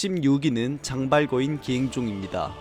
16위는 장발거인 기행종입니다.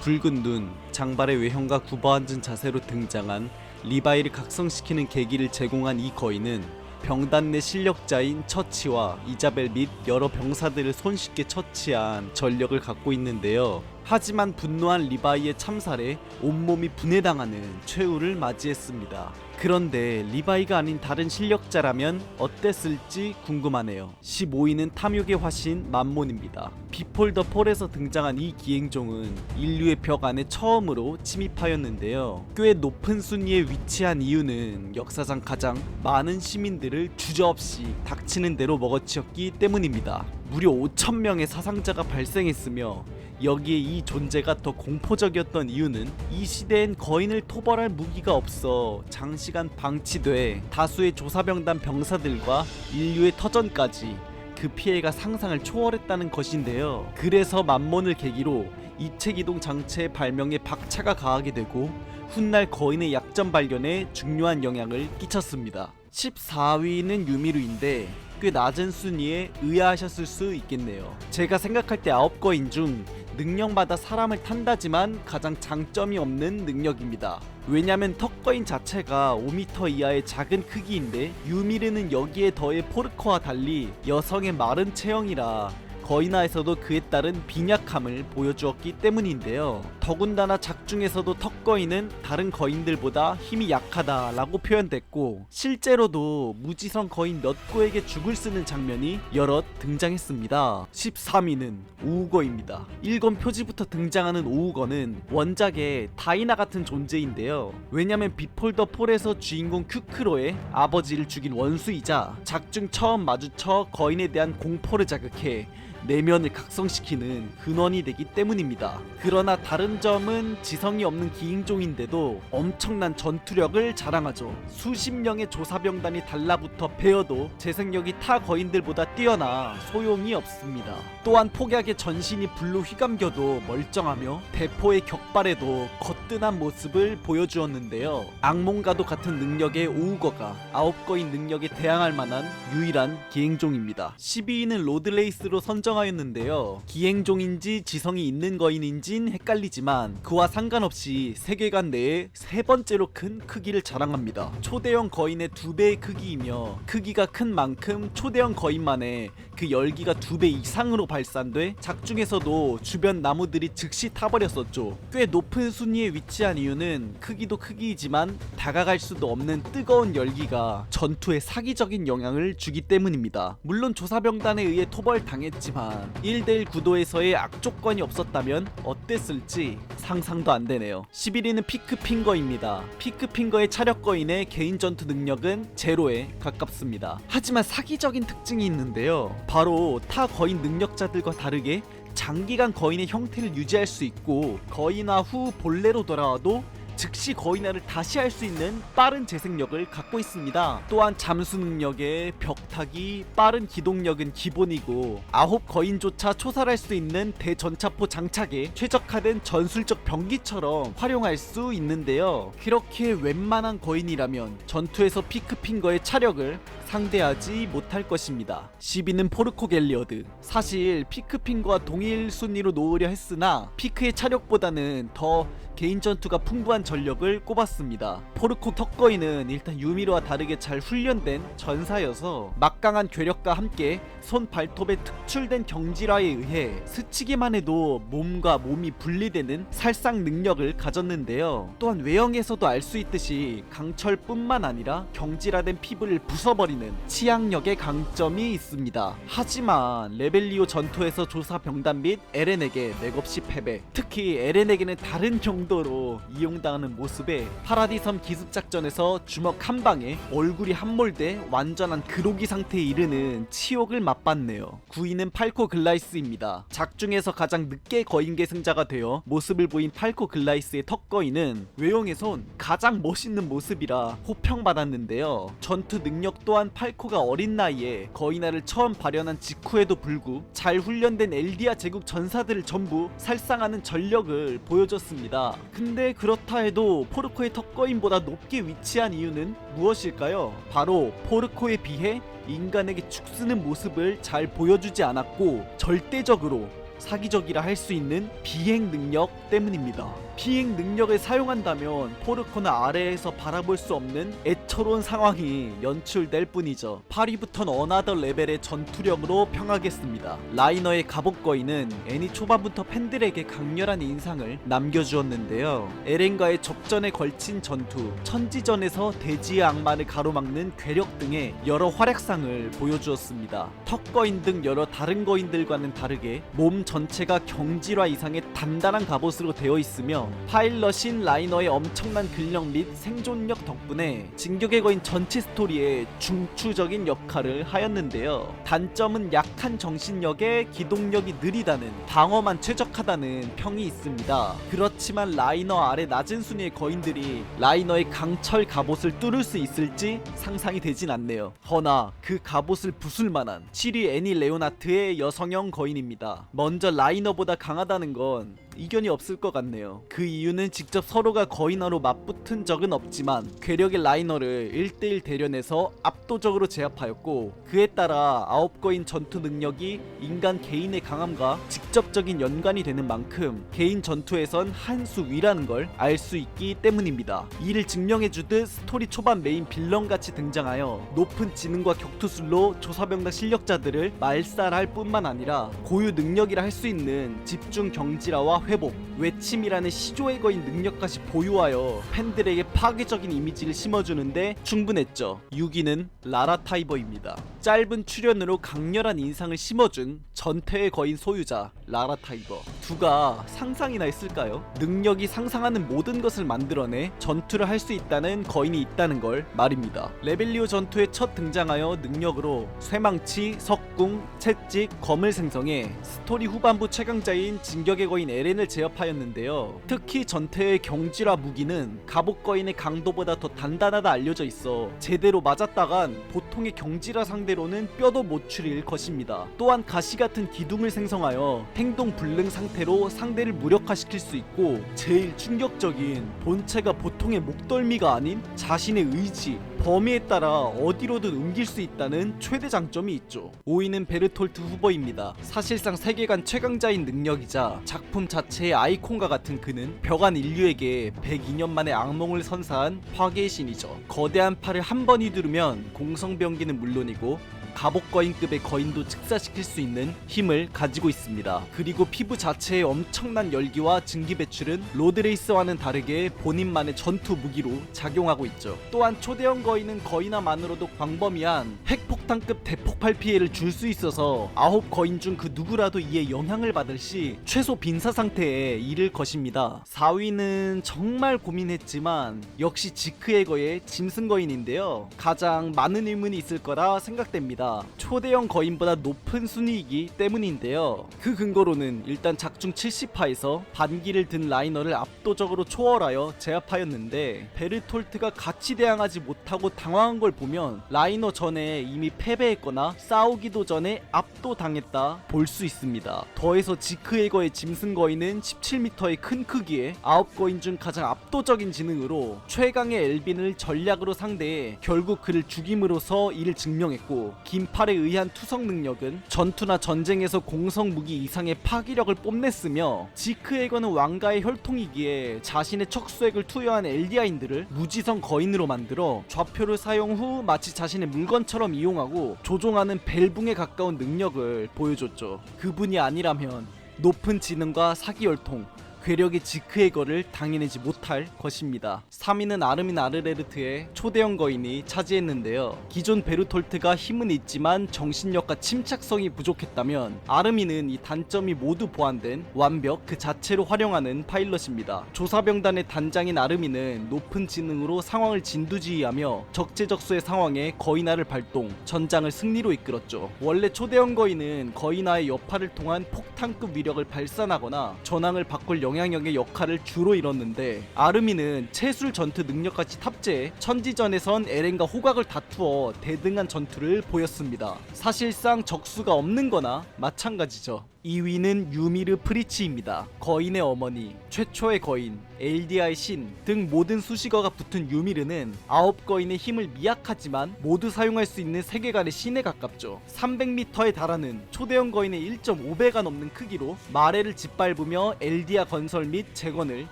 붉은 눈, 장발의 외형과 굽어앉은 자세로 등장한 리바이를 각성시키는 계기를 제공한 이 거인은 병단 내 실력자인 처치와 이자벨 및 여러 병사들을 손쉽게 처치한 전력을 갖고 있는데요. 하지만 분노한 리바이의 참살에 온몸이 분해당하는 최후를 맞이했습니다. 그런데 리바이가 아닌 다른 실력자라면 어땠을지 궁금하네요. 15위는 탐욕의 화신 만몬입니다. 비폴 더 폴에서 등장한 이 기행종은 인류의 벽 안에 처음으로 침입하였는데요. 꽤 높은 순위에 위치한 이유는 역사상 가장 많은 시민들을 주저없이 닥치는 대로 먹어치웠기 때문입니다. 무려 5천명의 사상자가 발생했으며 여기에 이 존재가 더 공포적이었던 이유는 이 시대엔 거인을 토벌할 무기가 없어 장시간 방치돼 다수의 조사병단 병사들과 인류의 터전까지 그 피해가 상상을 초월했다는 것인데요. 그래서 만몬을 계기로 이체기동 장치의 발명에 박차가 가하게 되고 훗날 거인의 약점 발견에 중요한 영향을 끼쳤습니다. 14위는 유미루인데 꽤 낮은 순위에 의아하셨을 수 있겠네요. 제가 생각할 때 아홉 거인 중 능력마다 사람을 탄다지만 가장 장점이 없는 능력입니다. 왜냐면 턱거인 자체가 5m 이하의 작은 크기인데 유미르는 여기에 더해 포르코와 달리 여성의 마른 체형이라 거인화에서도 그에 따른 빈약함을 보여주었기 때문인데요. 더군다나 작중에서도 턱거인은 다른 거인들보다 힘이 약하다라고 표현됐고 실제로도 무지성 거인 몇 고에게 죽을 쓰는 장면이 여럿 등장했습니다. 13위는 오우거입니다. 1권 표지부터 등장하는 오우거는 원작의 다이나 같은 존재인데요. 왜냐면 비폴더 폴에서 주인공 큐크로의 아버지를 죽인 원수이자 작중 처음 마주쳐 거인에 대한 공포를 자극해 내면을 각성시키는 근원이 되기 때문입니다. 그러나 다른 점은 지성이 없는 기인종인데도 엄청난 전투력을 자랑하죠. 수십 명의 조사병단이 달라붙어 베어도 재생력이 타 거인들보다 뛰어나 소용이 없습니다. 또한 폭약의 전신이 불로 휘감겨도 멀쩡하며 대포의 격발에도 거뜬한 모습을 보여주었는데요. 악몽과도 같은 능력의 오우거가 아홉 거인 능력에 대항할 만한 유일한 기행종입니다. 12위는 로드레이스로 선정 하였는데요. 기행종인지 지성이 있는 거인인진 헷갈리지만 그와 상관없이 세계관 내에 세 번째로 큰 크기를 자랑합니다. 초대형 거인의 두 배의 크기이며 크기가 큰 만큼 초대형 거인만의 그 열기가 두 배 이상으로 발산돼 작중에서도 주변 나무들이 즉시 타버렸었죠. 꽤 높은 순위에 위치한 이유는 크기도 크기이지만 다가갈 수도 없는 뜨거운 열기가 전투에 사기적인 영향을 주기 때문입니다. 물론 조사병단에 의해 토벌 당했지만 1대1 구도에서의 악조건이 없었다면 어땠을지 상상도 안 되네요. 11위는 피크핑거입니다. 피크핑거의 차력거인의 개인 전투 능력은 제로에 가깝습니다. 하지만 사기적인 특징이 있는데요. 바로 타 거인 능력자들과 다르게 장기간 거인의 형태를 유지할 수 있고 거인화 후 본래로 돌아와도 즉시 거인화를 다시 할 수 있는 빠른 재생력을 갖고 있습니다. 또한 잠수 능력에 벽타기, 빠른 기동력은 기본이고 아홉 거인조차 초살할 수 있는 대전차포 장착에 최적화된 전술적 병기처럼 활용할 수 있는데요. 그렇게 웬만한 거인이라면 전투에서 피크핑거의 차력을 상대하지 못할 것입니다. 10위는 포르코 갤리어드. 사실 피크핑과 동일 순위로 놓으려 했으나 피크의 차력보다는 더 개인 전투가 풍부한 전력을 꼽았습니다. 포르코 턱거인은 일단 유미로와 다르게 잘 훈련된 전사여서 막강한 괴력과 함께 손 발톱에 특출된 경질화에 의해 스치기만 해도 몸과 몸이 분리되는 살상 능력을 가졌는데요. 또한 외형에서도 알 수 있듯이 강철뿐만 아니라 경질화된 피부를 부숴버리는 치약력의 강점이 있습니다. 하지만 레벨리오 전투에서 조사 병단 및 에렌에게 맥없이 패배. 특히 에렌에게는 다른 정도로 이용당 하는 모습에 파라디섬 기습작전에서 주먹 한 방에 얼굴이 함몰돼 완전한 그로기 상태에 이르는 치욕을 맛봤네요. 9위는 팔코 글라이스입니다. 작중에서 가장 늦게 거인계 승자가 되어 모습을 보인 팔코 글라이스의 턱거인은 외형에선 가장 멋있는 모습이라 호평받았는데요. 전투 능력 또한 팔코가 어린 나이에 거인화를 처음 발현한 직후에도 불구 잘 훈련된 엘디아 제국 전사들을 전부 살상하는 전력을 보여줬습니다. 근데 그렇다 그럼에도 포르코의 턱거인보다 높게 위치한 이유는 무엇일까요? 바로 포르코에 비해 인간에게 축쓰는 모습을 잘 보여주지 않았고 절대적으로 사기적이라 할 수 있는 비행 능력 때문입니다. 비행 능력을 사용한다면 포르코나 아래에서 바라볼 수 없는 애처로운 상황이 연출될 뿐이죠. 8위부터는 어나더 레벨의 전투력으로 평하겠습니다. 라이너의 갑옷거인은 애니 초반부터 팬들에게 강렬한 인상을 남겨주었는데요. 에렌과의 접전에 걸친 전투, 천지전에서 대지의 악마를 가로막는 괴력 등의 여러 활약상을 보여주었습니다. 턱거인 등 여러 다른 거인들과는 다르게 몸 전체가 경질화 이상의 단단한 갑옷으로 되어 있으며 파일럿인 라이너의 엄청난 근력 및 생존력 덕분에 진격의 거인 전체 스토리에 중추적인 역할을 하였는데요. 단점은 약한 정신력에 기동력이 느리다는 방어만 최적하다는 평이 있습니다. 그렇지만 라이너 아래 낮은 순위의 거인들이 라이너의 강철 갑옷을 뚫을 수 있을지 상상이 되진 않네요. 허나 그 갑옷을 부술 만한 7위 애니 레오나트의 여성형 거인입니다. 먼저 라이너보다 강하다는 건 이견이 없을 것 같네요. 그 이유는 직접 서로가 거인어로 맞붙은 적은 없지만 괴력의 라이너를 1대1 대련에서 압도적으로 제압하였고 그에 따라 아홉 거인 전투 능력이 인간 개인의 강함과 직접적인 연관이 되는 만큼 개인 전투에선 한 수 위라는 걸 알 수 있기 때문입니다. 이를 증명해주듯 스토리 초반 메인 빌런같이 등장하여 높은 지능과 격투술로 조사병단 실력자들을 말살할 뿐만 아니라 고유 능력이라 할 수 있는 집중 경지라와 회복, 외침이라는 시조의 거인 능력까지 보유하여 팬들에게 파괴적인 이미지를 심어주는데 충분했죠. 6위는 라라 타이버입니다. 짧은 출연으로 강렬한 인상을 심어준 전태의 거인 소유자 라라 타이버. 두가 상상이나 했을까요? 능력이 상상하는 모든 것을 만들어내 전투를 할 수 있다는 거인이 있다는 걸 말입니다. 레벨리오 전투에 첫 등장하여 능력으로 쇠망치, 석궁, 채찍, 검을 생성해 스토리 후반부 최강자인 진격의 거인 에렌을 제압하였는데요. 특히 전태의 경지라 무기는 갑옷 거인의 강도보다 더 단단하다 알려져 있어 제대로 맞았다간 보통의 경지라 상대 로는 뼈도 못 추릴 것입니다. 또한 가시 같은 기둥을 생성하여 행동 불능 상태로 상대를 무력화시킬 수 있고 제일 충격적인 본체가 보통의 목덜미가 아닌 자신의 의지, 범위에 따라 어디로든 옮길 수 있다는 최대 장점이 있죠. 5위는 베르톨트 후보입니다. 사실상 세계관 최강자인 능력이자 작품 자체의 아이콘과 같은 그는 벽안 인류에게 102년 만에 악몽을 선사한 화계의 신이죠. 거대한 팔을 한 번 휘두르면 공성병기는 물론이고 갑옷 거인급의 거인도 즉사시킬 수 있는 힘을 가지고 있습니다. 그리고 피부 자체의 엄청난 열기와 증기 배출은 로드레이스와는 다르게 본인만의 전투 무기로 작용하고 있죠. 또한 초대형 거인은 거인화만으로도 광범위한 핵폭 탄급 대폭발 피해를 줄 수 있어서 아홉 거인 중 그 누구라도 이에 영향을 받을 시 최소 빈사 상태에 이를 것입니다. 4위는 정말 고민했지만 역시 지크에거의 짐승 거인인데요. 가장 많은 의문이 있을 거라 생각됩니다. 초대형 거인보다 높은 순위이기 때문인데요. 그 근거로는 일단 작중 70화에서 반기를 든 라이너를 압도적으로 초월하여 제압하였는데 베르톨트가 같이 대항하지 못하고 당황한 걸 보면 라이너 전에 이미 패배했거나 싸우기도 전에 압도당했다 볼 수 있습니다. 더해서 지크에거의 짐승 거인은 17m의 큰 크기에 9거인 중 가장 압도적인 지능으로 최강의 엘빈을 전략으로 상대해 결국 그를 죽임으로써 이를 증명했고 긴팔에 의한 투석 능력은 전투나 전쟁에서 공성 무기 이상의 파기력을 뽐냈으며 지크에거는 왕가의 혈통이기에 자신의 척수액을 투여한 엘디아인들을 무지성 거인으로 만들어 좌표를 사용 후 마치 자신의 물건처럼 이용하고 조종하는 벨붕에 가까운 능력을 보여줬죠. 그분이 아니라면 높은 지능과 사기 혈통 괴력의 지크에거를 당해내지 못할 것입니다. 3위는 아르민 아르레르트의 초대형 거인이 차지했는데요. 기존 베르톨트가 힘은 있지만 정신력과 침착성이 부족했다면 아르민은 이 단점이 모두 보완된 완벽 그 자체로 활용하는 파일럿입니다. 조사병단의 단장인 아르민은 높은 지능으로 상황을 진두지휘하며 적재적소의 상황에 거인화를 발동, 전장을 승리로 이끌었죠. 원래 초대형 거인은 거인화의 여파를 통한 폭탄급 위력을 발산하거나 전황을 바꿀 영향력의 역할을 주로 이뤘는데 아르미는 체술 전투 능력까지 탑재해 천지전에선 에렌과 호각을 다투어 대등한 전투를 보였습니다. 사실상 적수가 없는 거나 마찬가지죠. 2위는 유미르 프리치입니다. 거인의 어머니, 최초의 거인, 엘디아의 신등 모든 수식어가 붙은 유미르는 아홉 거인의 힘을 미약하지만 모두 사용할 수 있는 세계관의 신에 가깝죠. 300m에 달하는 초대형 거인의 1.5배가 넘는 크기로 마레를 짓밟으며 엘디아 건설 및 재건을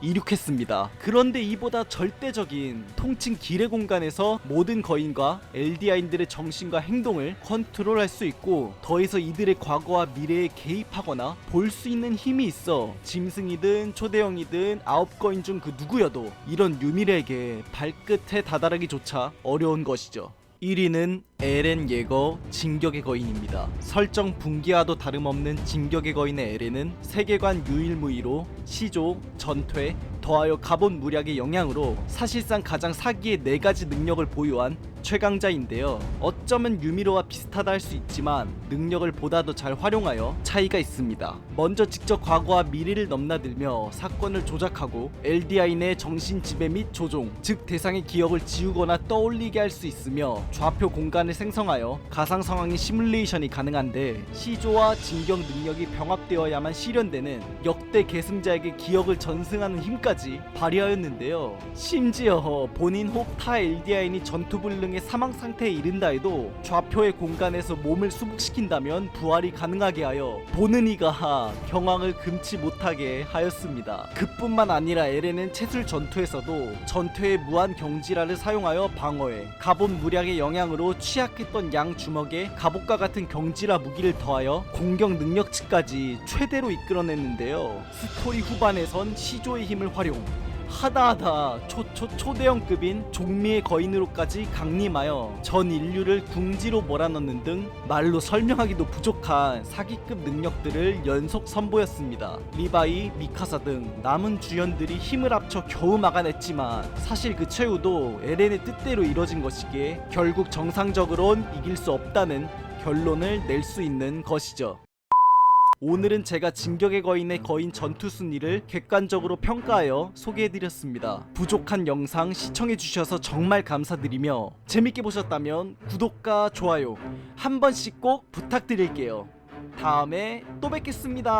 이룩했습니다. 그런데 이보다 절대적인 통칭 길의 공간에서 모든 거인과 엘디아인들의 정신과 행동을 컨트롤할 수 있고 더해서 이들의 과거와 미래에 개입 하거나 볼 수 있는 힘이 있어 짐승이든 초대형이든 아홉 거인 중 그 누구여도 이런 유미르에게 발끝에 다다르기조차 어려운 것이죠. 1위는 에렌 예거 진격의 거인입니다. 설정 분기와도 다름없는 진격의 거인의 에렌은 세계관 유일무이로 시조, 전퇴, 더하여 가본 무략의 영향으로 사실상 가장 사기의 네 가지 능력을 보유한 최강자인데요. 어쩌면 유미로와 비슷하다 할 수 있지만 능력을 보다 더 잘 활용하여 차이가 있습니다. 먼저 직접 과거와 미래를 넘나들며 사건을 조작하고 엘디아인의 정신 지배 및 조종, 즉 대상의 기억을 지우거나 떠올리게 할 수 있으며 좌표 공간을 생성하여 가상 상황의 시뮬레이션이 가능한데 시조와 진격 능력이 병합되어야만 실현되는 역대 계승자에게 기억을 전승하는 힘까지 발휘하였는데요. 심지어 본인 혹타 엘디아인이 전투 불능의 사망 상태에 이른다 해도 좌표의 공간에서 몸을 수복시킨다면 부활이 가능하게 하여 보는 이가 경황을 금치 못하게 하였습니다. 그뿐만 아니라 에렌은 채술 전투에서도 전투의 무한 경지라를 사용하여 방어해 가본 무략의 영향으로 취약했던 양 주먹에 갑옷과 같은 경지라 무기를 더하여 공격 능력치까지 최대로 이끌어냈는데요. 스토리 후반에선 시조의 힘을 활용 하다하다 초 초 초대형급인 종미의 거인으로까지 강림하여 전 인류를 궁지로 몰아넣는 등 말로 설명하기도 부족한 사기급 능력들을 연속 선보였습니다. 리바이, 미카사 등 남은 주연들이 힘을 합쳐 겨우 막아냈지만 사실 그 최후도 에렌의 뜻대로 이뤄진 것이기에 결국 정상적으론 이길 수 없다는 결론을 낼 수 있는 것이죠. 오늘은 제가 진격의 거인의 거인 전투 순위를 객관적으로 평가하여 소개해드렸습니다. 부족한 영상 시청해주셔서 정말 감사드리며 재밌게 보셨다면 구독과 좋아요 한 번씩 꼭 부탁드릴게요. 다음에 또 뵙겠습니다.